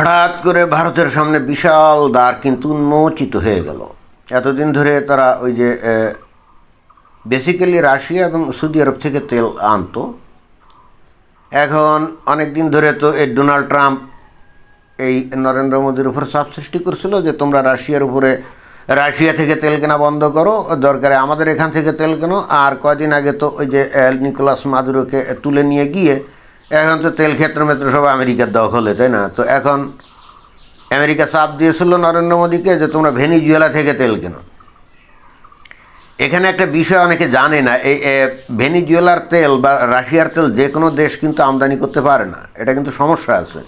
হঠাৎ করে ভারতের সামনে বিশাল দ্বার কিন্তু উন্মোচিত হয়ে গেল। এতদিন ধরে তারা ওই যে বেসিক্যালি রাশিয়া এবং সৌদি আরব থেকে তেল আনতো। এখন অনেক দিন ধরে তো এই ডোনাল্ড ট্রাম্প এই নরেন্দ্র মোদীর উপর চাপ সৃষ্টি করছিল যে, তোমরা রাশিয়ার উপরে, রাশিয়া থেকে তেল কেনা বন্ধ করো, দরকারে আমাদের এখান থেকে তেল কেনো। আর কয়দিন আগে তো ওই যে নিকোলাস মাদুরোকে তুলে নিয়ে গিয়ে এখন তো তেল ক্ষেত্র মেত্র সব আমেরিকার দখলে, তাই না? তো এখন আমেরিকা চাপ দিয়েছিল নরেন্দ্র মোদীকে যে তোমরা ভেনিজুয়েলা থেকে তেল কেনো। এখানে একটা বিষয় অনেকে জানে না, এই ভেনিজুয়েলার তেল বা রাশিয়ার তেল যে কোনো দেশ কিন্তু আমদানি করতে পারে না। এটা কিন্তু সমস্যা আছে।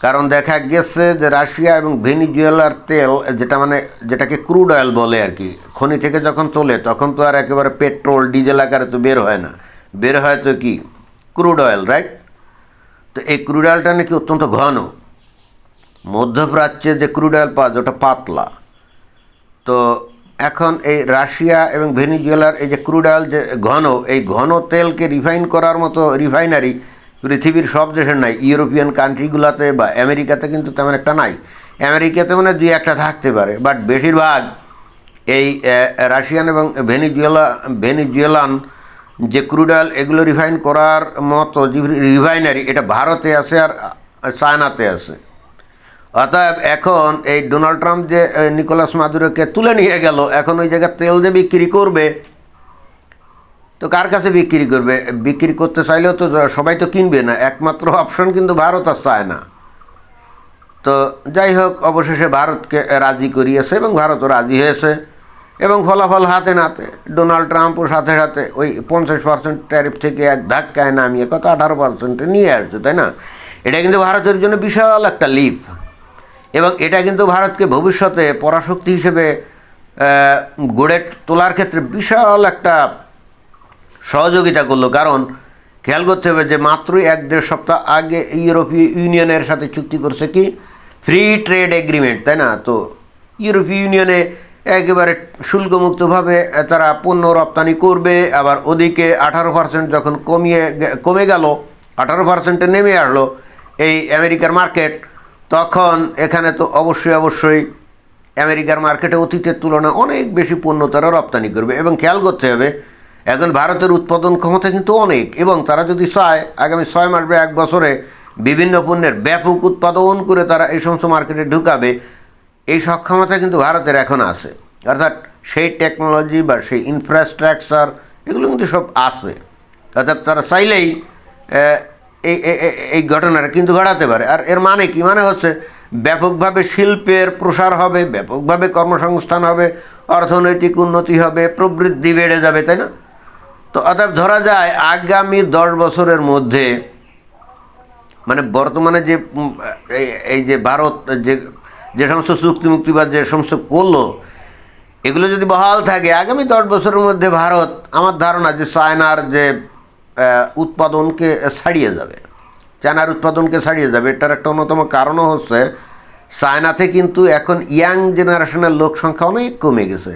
কারণ দেখা গেছে যে রাশিয়া এবং ভেনিজুয়েলার তেল যেটা মানে যেটাকে ক্রুড অয়েল বলে আর কি, খনি থেকে যখন তোলে তখন তো আর একেবারে পেট্রোল, ডিজেল আকারে তো বের হয় না। বের হয় তো কি? ক্রুড অয়েল রাইট তো এই ক্রুড অয়েলটা নাকি অত্যন্ত ঘন। মধ্যপ্রাচ্যে যে ক্রুড অয়েল পাওয়া যায়, ওটা পাতলা। তো এখন এই রাশিয়া এবং ভেনিজুয়েলার এই যে ক্রুড অয়েল যে ঘন, এই ঘন তেলকে রিফাইন করার মতো রিফাইনারি পৃথিবীর সব দেশের নাই। ইউরোপিয়ান কান্ট্রিগুলোতে বা আমেরিকাতে কিন্তু তেমন একটা নাই। আমেরিকাতে মানে দুই একটা থাকতে পারে বাট বেশিরভাগ এই রাশিয়ান এবং ভেনিজুয়েলা, ভেনিজুয়েলান যে ক্রুড অয়েল এগুলো রিফাইন করার মতো রিফাইনারি, এটা ভারতে আছে আর চায়নাতে আছে। অতএব এখন এই ডোনাল্ড ট্রাম্প যে নিকোলাস মাদুরোকে তুলে নিয়ে গেল, এখন ওই জায়গায় তেল যে বিক্রি করবে। তো কার কাছে বিক্রি করবে? বিক্রি করতে চাইলেও তো সবাই তো কিনবে না, একমাত্র অপশন কিন্তু ভারত আর চায় না তো যাই হোক, অবশেষে ভারতকে রাজি করিয়েছে এবং ভারতও রাজি হয়েছে। এবং ফলাফল হাতে নাতে, ডোনাল্ড ট্রাম্পও সাথে সাথে ওই পঞ্চাশ পার্সেন্ট ট্যারিফ থেকে এক ধাক্কায় নামিয়ে কত আঠারো পার্সেন্টে নিয়ে আসছে, তাই না? এটা কিন্তু ভারতের জন্য বিশাল একটা লিপ এবং এটা কিন্তু ভারতকে ভবিষ্যতে পরাশক্তি হিসেবে গড়ে তোলার ক্ষেত্রে বিশাল একটা সহযোগিতা করল। কারণ খেয়াল করতে হবে যে মাত্রই এক দেড় সপ্তাহ আগে ইউরোপীয় ইউনিয়নের সাথে চুক্তি করছে কি? ফ্রি ট্রেড এগ্রিমেন্ট তাই না? তো ইউরোপীয় ইউনিয়নে একেবারে শুল্কমুক্তভাবে তারা পণ্য রপ্তানি করবে। আবার ওদিকে আঠারো পার্সেন্ট যখন কমিয়ে কমে গেল, আঠারো পার্সেন্টে নেমে আসলো এই আমেরিকার মার্কেট, তখন এখানে তো অবশ্যই অবশ্যই আমেরিকার মার্কেটে অতীতের তুলনায় অনেক বেশি পণ্য তারা রপ্তানি করবে। এবং খেয়াল করতে হবে, এখন ভারতের উৎপাদন ক্ষমতা কিন্তু অনেক এবং তারা যদি চায়, আগামী ছয় মাস বা এক বছরে বিভিন্ন পণ্যের ব্যাপক উৎপাদন করে তারা এই সমস্ত মার্কেটে ঢুকাবে এই সক্ষমতা কিন্তু ভারতের এখন আছে। অর্থাৎ সেই টেকনোলজি বা সেই ইনফ্রাস্ট্রাকচার এগুলো কিন্তু সব আছে। অর্থাৎ তারা চাইলেই এই এই- ঘটনাটা কিন্তু ঘটাতে পারে। আর এর মানে কি? মানে হচ্ছে ব্যাপকভাবে শিল্পের প্রসার হবে, ব্যাপকভাবে কর্মসংস্থান হবে, অর্থনৈতিক উন্নতি হবে, প্রবৃদ্ধি বেড়ে যাবে, তাই না? তো অর্থাৎ ধরা যায় আগামী দশ বছরের মধ্যে মানে বর্তমানে যে এই যে ভারত যে যে সমস্ত চুক্তি মুক্তি বা যে সমস্ত করল, এগুলো যদি বহাল থাকে, আগামী দশ বছরের মধ্যে ভারত আমার ধারণা যে চায়নার যে উৎপাদনকে ছাড়িয়ে যাবে, চায়নার উৎপাদনকে ছাড়িয়ে যাবে, এটার একটা অন্যতম কারণও হচ্ছে চায়নাতে কিন্তু এখন ইয়াং জেনারেশনের লোক সংখ্যা অনেক কমে গেছে।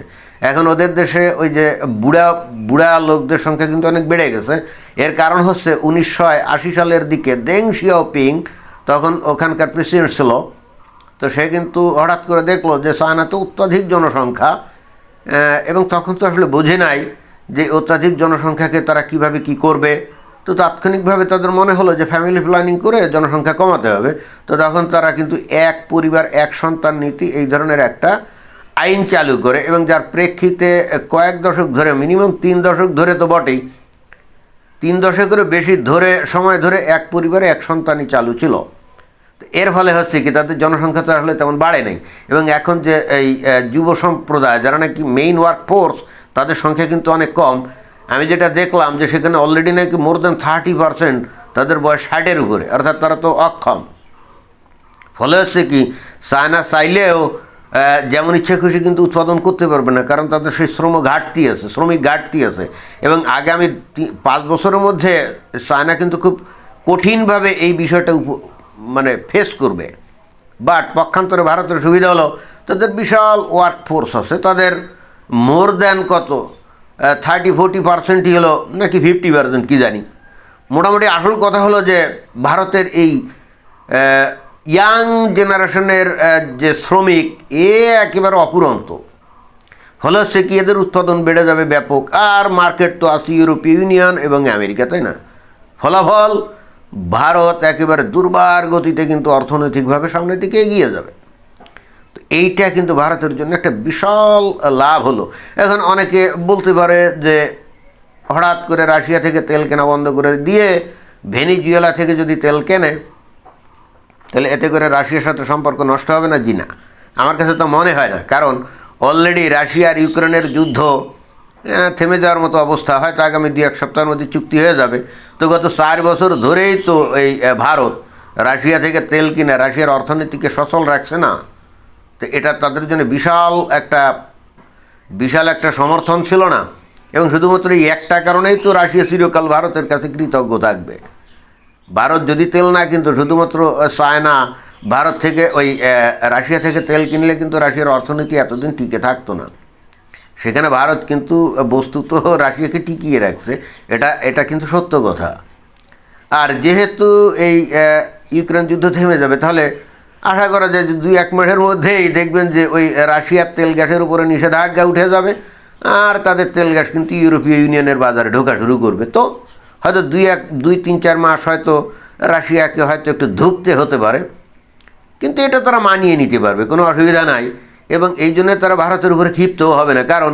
এখন ওদের দেশে ওই যে বুড়া বুড়া লোকদের সংখ্যা কিন্তু অনেক বেড়ে গেছে। এর কারণ হচ্ছে উনিশশো আশি সালের দিকে দেং শিয়াওপিং, তখন ওখানকার প্রেসিডেন্ট ছিল তো সে কিন্তু হঠাৎ করে দেখল যে চায়নাতে অত্যাধিক জনসংখ্যা এবং তখন তো আসলে বোঝে নাই যে অত্যাধিক জনসংখ্যাকে তারা কীভাবে কি করবে। তো তাৎক্ষণিকভাবে তাদের মনে হলো যে ফ্যামিলি প্ল্যানিং করে জনসংখ্যা কমাতে হবে। তো তখন তারা কিন্তু এক পরিবার, এক সন্তান নীতি এই ধরনের একটা আইন চালু করে এবং যার প্রেক্ষিতে কয়েক দশক ধরে মিনিমাম তিন দশক ধরে তো বটেই, তিন দশকেরও বেশি ধরে, সময় ধরে এক পরিবারে এক সন্তানই চালু ছিল। এর ফলে হচ্ছে কি, তাদের জনসংখ্যা তো আসলে তেমন বাড়ে নাই। এবং এখন যে এই যুব সম্প্রদায়, যারা নাকি মেইন ওয়ার্ক ফোর্স তাদের সংখ্যা কিন্তু অনেক কম। আমি যেটা দেখলাম যে সেখানে অলরেডি নাকি মোর দেন থার্টি পার্সেন্ট তাদের বয়স ষাটের উপরে, অর্থাৎ তারা তো অক্ষম। ফলে হচ্ছে কি, চায়না চাইলেও যেমন ইচ্ছে খুশি কিন্তু উৎপাদন করতে পারবে না, কারণ তাদের সেই শ্রম ঘাটতি আছে, শ্রমিক ঘাটতি আছে। এবং আগামী পাঁচ বছরের মধ্যে চায়না কিন্তু খুব কঠিনভাবে এই বিষয়টা মানে ফেস করবে। বাট পক্ষান্তরে ভারতের সুবিধা হলো, তাদের বিশাল ওয়ার্ক ফোর্স আছে, তাদের মোর দ্যান কত? থার্টি ফোর্টি পার্সেন্টই হলো, নাকি ফিফটি পার্সেন্ট কী জানি। মোটামুটি আসল কথা হলো যে, ভারতের এই ইয়াং জেনারেশনের যে শ্রমিক, এ একেবারে অপুরন্ত। ফলে সে কি এদের উৎপাদন বেড়ে যাবে ব্যাপক? আর মার্কেট তো আছে ইউরোপীয় ইউনিয়ন এবং আমেরিকা, তাই না? ফলাফল ভারত একেবারে দুর্বার গতিতে কিন্তু অর্থনৈতিকভাবে সামনের দিকে এগিয়ে যাবে। তো এইটা কিন্তু ভারতের জন্য একটা বিশাল লাভ হলো। এখন অনেকে বলতে পারে যে, হঠাৎ করে রাশিয়া থেকে তেল কেনা বন্ধ করে দিয়ে ভেনিজুয়েলা থেকে যদি তেল কেনে, তাহলে এতে করে রাশিয়ার সাথে সম্পর্ক নষ্ট হবে না? জি না। আমার কাছে তো মনে হয় না। কারণ অলরেডি রাশিয়া আর ইউক্রেনের যুদ্ধ থেমে যাওয়ার মতো অবস্থা। হয় হয়তো আগামী দু এক সপ্তাহের মধ্যে চুক্তি হয়ে যাবে। তো গত চার বছর ধরেই তো এই ভারত রাশিয়া থেকে তেল কিনে রাশিয়ার অর্থনীতিকে সচল রাখছে না। তো এটা তাদের জন্য বিশাল একটা বিশাল একটা সমর্থন ছিল না। এবং শুধুমাত্র এই একটা কারণেই তো রাশিয়া চিরকাল ভারতের কাছে কৃতজ্ঞ থাকবে। ভারত যদি তেল না কিন্তু, শুধুমাত্র চায়না, ভারত থেকে ওই রাশিয়া থেকে তেল কিনলে কিন্তু রাশিয়ার অর্থনীতি এতদিন টিকে থাকতো না। সেখানে ভারত কিন্তু বস্তুত রাশিয়াকে টিকিয়ে রাখছে, এটা এটা কিন্তু সত্য কথা। আর যেহেতু এই ইউক্রেন যুদ্ধ থেমে যাবে, তাহলে আশা করা যায় যে দুই এক মাসের মধ্যেই দেখবেন যে ওই রাশিয়ার তেল গ্যাসের উপরে নিষেধাজ্ঞা উঠে যাবে, আর তাদের তেল গ্যাস কিন্তু ইউরোপীয় ইউনিয়নের বাজারে ঢোকা শুরু করবে। তো হয়তো দুই এক, দুই তিন চার মাস হয়তো রাশিয়াকে হয়তো একটু ধুকতে হতে পারে, কিন্তু এটা তারা মানিয়ে নিতে পারবে, কোনো অসুবিধা নাই। এবং এই জন্য তারা ভারতের উপরে ক্ষিপ্তও হবে না। কারণ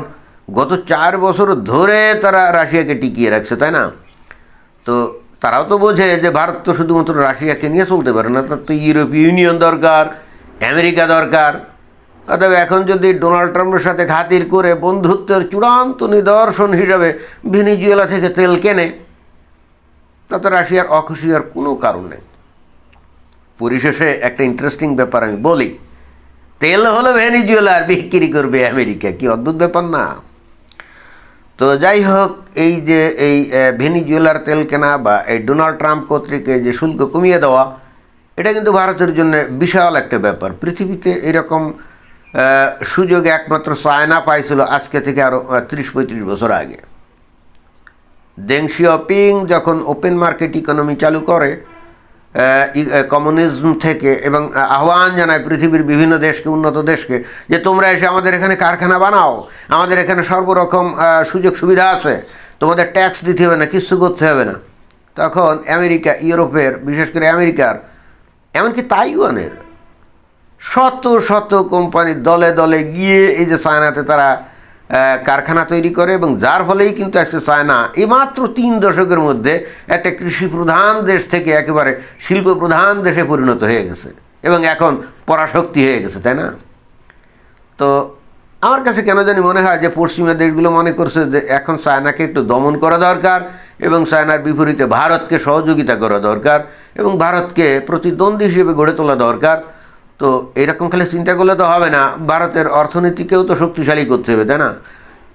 গত চার বছর ধরে তারা রাশিয়াকে টিকিয়ে রাখছে, তাই না? তো তারাও তো বোঝে যে ভারত তো শুধুমাত্র রাশিয়াকে নিয়ে চলতে পারে না, তার তো ইউরোপীয় ইউনিয়ন দরকার, আমেরিকা দরকার। অতএব এখন যদি ডোনাল্ড ট্রাম্পের সাথে খাতির করে বন্ধুত্বের চূড়ান্ত নিদর্শন হিসাবে ভেনিজুয়েলা থেকে তেল কেনে, তাতে রাশিয়ার অখুশি হওয়ার কোনো কারণ নেই। পরিশেষে একটা ইন্টারেস্টিং ব্যাপার আমি বলি তেল হলো ভেনিজুয়েলা আর বিক্রি করবে আমেরিকা, কি অদ্ভুত ব্যাপার না। তো যাই হোক, এই যে এই ভেনিজুয়েলার তেল কেনা বা এই ডোনাল্ড ট্রাম্প কর্তৃক যে শুল্ক কমিয়ে দেওয়া, এটা কিন্তু ভারতের জন্য বিশাল একটা ব্যাপার। পৃথিবীতে এরকম সুযোগ একমাত্র চায়না পাইছিল আজকে থেকে আরও ত্রিশ পঁয়ত্রিশ বছর আগে। দেং যখন ওপেন মার্কেট ইকোনমি চালু করে কমিউনিজম থেকে এবং আহ্বান জানায় পৃথিবীর বিভিন্ন দেশকে, উন্নত দেশকে যে তোমরা এসে আমাদের এখানে কারখানা বানাও। আমাদের এখানে সর্বরকম সুযোগ সুবিধা আছে। তোমাদের ট্যাক্স দিতে হবে না, কিচ্ছু করতে হবে না। তখন আমেরিকা, ইউরোপের, বিশেষ করে আমেরিকার, এমনকি তাইওয়ানের শত শত কোম্পানি দলে দলে গিয়ে এই যে চায়নাতে তারা কারখানা তৈরি করে এবং যার ফলেই কিন্তু আজকে চায়না এই মাত্র তিন দশকের মধ্যে একটা কৃষি প্রধান দেশ থেকে একেবারে শিল্প প্রধান দেশে পরিণত হয়ে গেছে এবং এখন পরাশক্তি হয়ে গেছে, তাই না? তো আমার কাছে কেন জানি মনে হয় যে পশ্চিমা দেশগুলো মনে করছে যে এখন চায়নাকে একটু দমন করা দরকার এবং চায়নার বিপরীতে ভারতকে সহযোগিতা করা দরকার এবং ভারতকে প্রতিদ্বন্দ্বী হিসেবে গড়ে তোলা দরকার। তো এরকম খালি চিন্তা করলে তো হবে না। ভারতের অর্থনীতিকেও তো শক্তিশালী করতে হবে, তাই না?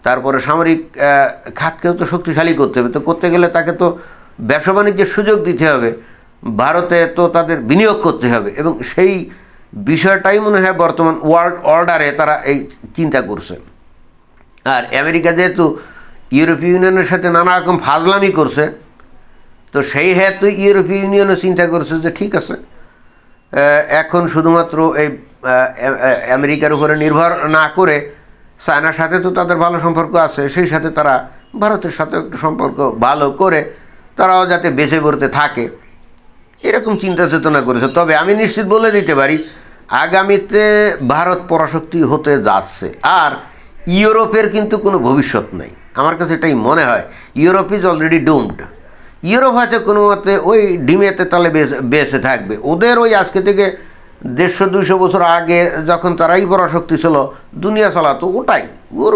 তারপরে সামরিক খাতকেও তো শক্তিশালী করতে হবে। তো করতে গেলে তাকে তো ব্যবসা বাণিজ্যের সুযোগ দিতে হবে। ভারতে তো তাদের বিনিয়োগ করতে হবে এবং সেই বিষয়টাই মনে হয় বর্তমান ওয়ার্ল্ড অর্ডারে তারা এই চিন্তা করছে। আর আমেরিকা যেহেতু ইউরোপীয় ইউনিয়নের সাথে নানা রকম ফাজলামি করছে, তো সেই হেতু ইউরোপীয় ইউনিয়নও চিন্তা করছে যে ঠিক আছে এখন শুধুমাত্র এই আমেরিকার উপরে নির্ভর না করে চায়নার সাথে তো তাদের ভালো সম্পর্ক আছে, সেই সাথে তারা ভারতের সাথে একটু সম্পর্ক ভালো করে তারাও যাতে বেঁচে পড়তে থাকে। এরকম চিন্তা চেতনা করেছে। তবে আমি নিশ্চিত বলে দিতে পারি, আগামীতে ভারত পরাশক্তি হতে যাচ্ছে। আর ইউরোপের কিন্তু কোনো ভবিষ্যৎ নেই। আমার কাছে এটাই মনে হয়, Europe is already doomed Europe হয়তো কোনো মতে ওই ডিমেতে তালে বেঁচে থাকবে। ওদের ওই আজকে থেকে দেড়শো, দুইশো বছর আগে যখন তারাই পরাশক্তি ছিল, দুনিয়া চালাতো ওটাই। ওর,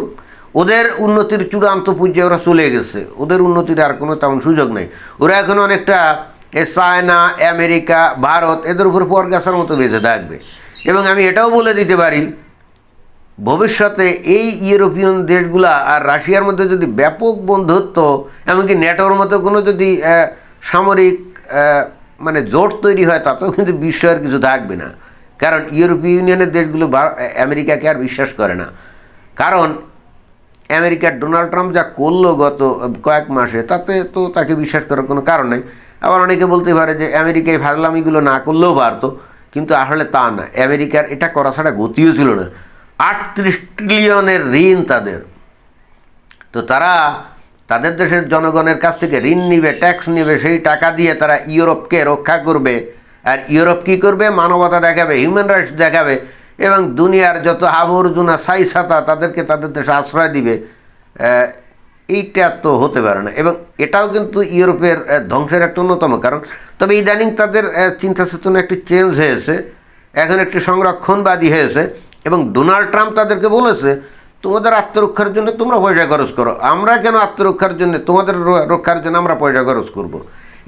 ওদের উন্নতির চূড়ান্ত পর্যায়ে ওরা চলে গেছে। ওদের উন্নতির আর কোনো তেমন সুযোগ নেই। ওরা এখন অনেকটা এ চায়না, আমেরিকা, ভারত, এদের উপর পর গাছার মতো বেঁচে থাকবে। এবং আমি এটাও বলে দিতে পারি ভবিষ্যতে এই ইউরোপিয়ান দেশগুলা আর রাশিয়ার মধ্যে যদি ব্যাপক বন্ধুত্ব, এমনকি নেটোর মতো কোনো যদি সামরিক মানে জোট তৈরি হয়, তাতেও কিন্তু বিস্ময়ের কিছু থাকবে না। কারণ ইউরোপীয় ইউনিয়নের দেশগুলো আমেরিকাকে আর বিশ্বাস করে না। কারণ আমেরিকার ডোনাল্ড ট্রাম্প যা করল গত কয়েক মাসে, তাতে তো তাকে বিশ্বাস করার কোনো কারণ নেই। আবার অনেকে বলতে পারে যে আমেরিকায় ফাজলামিগুলো না করলেও পারতো, কিন্তু আসলে তা না। আমেরিকার এটা করা ছাড়া গতিও ছিল না। আটত্রিশ ট্রিলিয়নের ঋণ তাদের। তো তারা তাদের দেশের জনগণের কাছ থেকে ঋণ নিবে ট্যাক্স নিবে, সেই টাকা দিয়ে তারা ইউরোপকে রক্ষা করবে। আর ইউরোপ কী করবে? মানবতা দেখাবে হিউম্যান রাইটস দেখাবে এবং দুনিয়ার যত আবর্জনা সাই সাতা তাদেরকে তাদের দেশে আশ্রয় দিবে। এইটা তো হতে পারে না। এবং এটাও কিন্তু ইউরোপের ধ্বংসের একটা অন্যতম কারণ। তবে ইদানিং তাদের চিন্তা চেতনা একটু চেঞ্জ হয়েছে। এখন একটু সংরক্ষণবাদী হয়েছে। এবং ডোনাল্ড ট্রাম্প তাদেরকে বলেছে, তোমাদের আত্মরক্ষার জন্য তোমরা পয়সা খরচ করো আমরা কেন আত্মরক্ষার জন্য, তোমাদের রক্ষার জন্য আমরা পয়সা খরচ করব।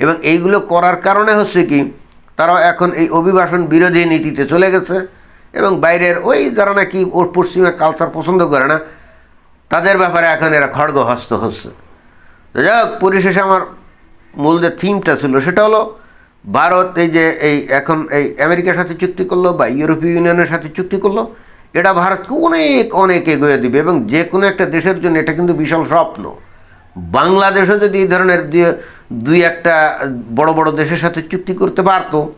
এবং এইগুলো করার কারণে হচ্ছে কি, তারা এখন এই অভিবাসন বিরোধী নীতিতে চলে গেছে এবং বাইরের ওই যারা নাকি ওর পশ্চিমা কালচার পছন্দ করে না, তাদের ব্যাপারে এখন এরা খড়গহস্ত হচ্ছে যাই হোক, পরিশেষে আমার মূল যে থিমটা ছিল সেটা হলো, ভারত এই যে এই এখন এই আমেরিকার সাথে চুক্তি করল বা ইউরোপীয় ইউনিয়নের সাথে চুক্তি করল এটা ভারতকে অনেক অনেক এগিয়ে দিবে এবং যে কোনো একটা দেশের জন্য এটা কিন্তু বিশাল স্বপ্ন। বাংলাদেশও যদি এই ধরনের দুই- একটা বড় বড় দেশের সাথে চুক্তি করতে পারতো,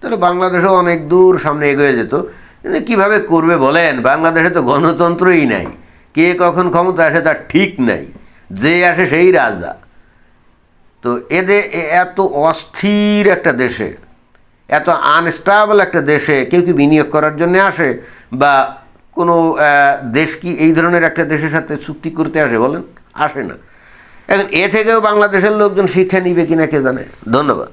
তাহলে বাংলাদেশও অনেক দূর সামনে এগিয়ে যেত। কিন্তু কীভাবে করবে বলেন? বাংলাদেশে তো গণতন্ত্রই নাই। কে কখন ক্ষমতা আসে তার ঠিক নাই। যে আসে সেই রাজা। তো এদের এত অস্থির একটা দেশে এত আনস্টেবল একটা দেশে কেউ কি বিনিয়োগ করার জন্য আসে? বা কোনো দেশ কি এই ধরনের একটা দেশের সাথে চুক্তি করতে আসে বলেন? আসে না। এখন এ থেকেও বাংলাদেশের লোকজন শিক্ষা নিবে কিনা কে জানে? ধন্যবাদ।